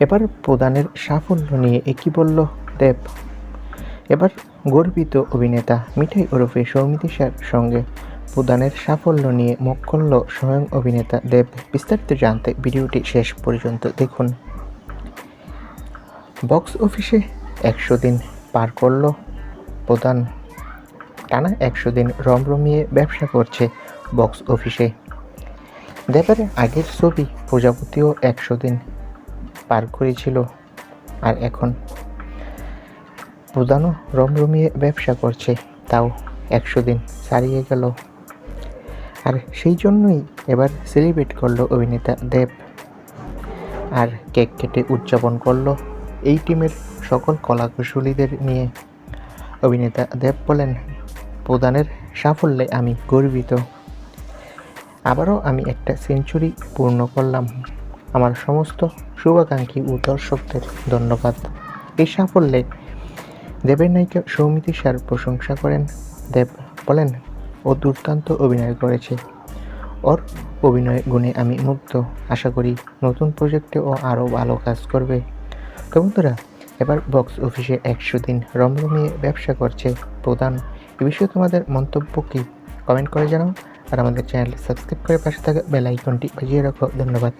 এবার প্রধানের সাফল্য নিয়ে একই বলল দেব। এবার গর্বিত অভিনেতা মিঠাই ওরফে সৌমিতিশার সঙ্গে প্রধানের সাফল্য নিয়ে মুখ করল স্বয়ং অভিনেতা দেব। বিস্তারিত জানতে ভিডিওটি শেষ পর্যন্ত দেখুন। বক্স অফিসে একশো দিন পার করল প্রধান টানা একশো দিন রমরমিয়ে ব্যবসা করছে বক্স অফিসে। দেবের আগের ছবি প্রজাপতিও একশো দিন পার করেছিল। আর এখন প্রধানও রমরমিয়ে ব্যবসা করছে, তাও একশো দিন ছাড়িয়ে গেল। আর সেই জন্যই এবার সেলিব্রেট করল অভিনেতা দেব। আর কেক কেটে উদযাপন করল এই টিমের সকল কলাকুশলীদের নিয়ে। অভিনেতা দেব বলেন প্রধানের সাফল্যে আমি গর্বিত। আবারও আমি একটা সেঞ্চুরি পূর্ণ করলাম। আমার সমস্ত শুভাকাঙ্ক্ষী ও দর্শকদের ধন্যবাদ। এই সাফল্যে দেবের নায়িকা সৌমিতি স্যার প্রশংসা করেন। দেব বলেন, ও দুর্দান্ত অভিনয় করেছে। ওর অভিনয় গুণে আমি মুগ্ধ। আশা করি নতুন প্রজেক্টে ও আরও ভালো কাজ করবে। তো বন্ধুরা, এবার বক্স অফিসে একশো দিন রমরমিয়ে ব্যবসা করছে প্রধান। এ বিষয়ে তোমাদের মন্তব্য কি? কমেন্ট করে জানাও। আর আমাদের চ্যানেল সাবস্ক্রাইব করে পাশে থাকা বেল আইকনটি বাজিয়ে রাখো। ধন্যবাদ।